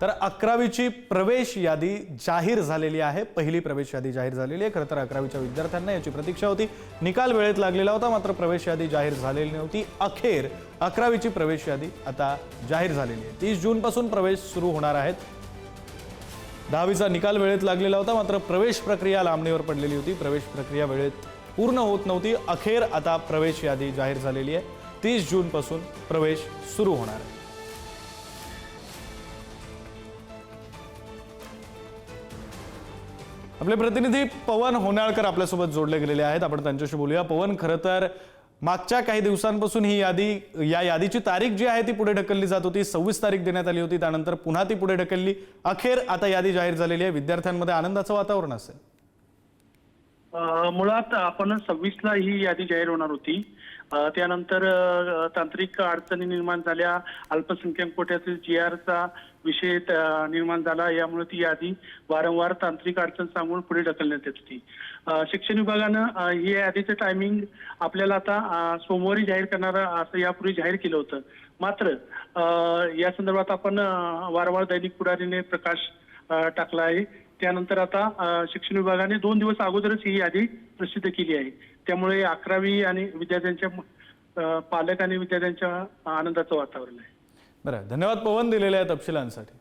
तर अकरावीची प्रवेश यादी जाहीर झालेली आहे. पहिली प्रवेश यादी जाहीर झालेली आहे. खरं तर अकरावीच्या विद्यार्थ्यांना याची प्रतीक्षा होती. निकाल वेळेत लागलेला होता मात्र प्रवेश यादी जाहीर झालेली नव्हती. अखेर अकरावीची प्रवेश यादी आता जाहीर झालेली आहे. तीस जूनपासून प्रवेश सुरू होणार आहेत. दहावीचा निकाल वेळेत लागलेला होता मात्र प्रवेश प्रक्रिया लांबणीवर पडलेली होती. प्रवेश प्रक्रिया वेळेत पूर्ण होत नव्हती. अखेर आता प्रवेश यादी जाहीर झालेली आहे. तीस जूनपासून प्रवेश सुरू होणार आहे. आपले प्रतिनिधी पवन होनाळकर आपल्यासोबत जोडले गेलेले आहेत. आपण त्यांच्याशी बोलूया. पवन खरं तर मागच्या काही दिवसांपासून ही यादी या यादीची तारीख जी आहे ती पुढे ढकलली जात होती. सव्वीस तारीख देण्यात आली होती. त्यानंतर पुन्हा ती पुढे ढकलली. अखेर आता यादी जाहीर झालेली आहे. विद्यार्थ्यांमध्ये आनंदाचं वातावरण असेल. मुळात आपण सव्वीसला ही यादी जाहीर होणार होती. त्यानंतर तांत्रिक अडचणी निर्माण झाल्या. अल्पसंख्याक कोट्यातील जी आरचा विषय निर्माण झाला. यामुळे ती यादी वारंवार तांत्रिक अडचण सांगून पुढे ढकलण्यात येत होती. शिक्षण विभागानं ही यादीचं टायमिंग आपल्याला आता सोमवारी जाहीर करणार असं यापूर्वी जाहीर केलं होतं. मात्र या संदर्भात आपण वारंवार दैनिक पुढारीने प्रकाश टाकला आहे. त्यानंतर आता शिक्षण विभागाने दोन दिवस अगोदरच ही यादी प्रसिद्ध केली आहे. त्यामुळे अकरावी आणि विद्यार्थ्यांच्या पालक आणि विद्यार्थ्यांच्या आनंदाचं वातावरण आहे. बरं धन्यवाद पवन दिलेल्या तपशिलांसाठी.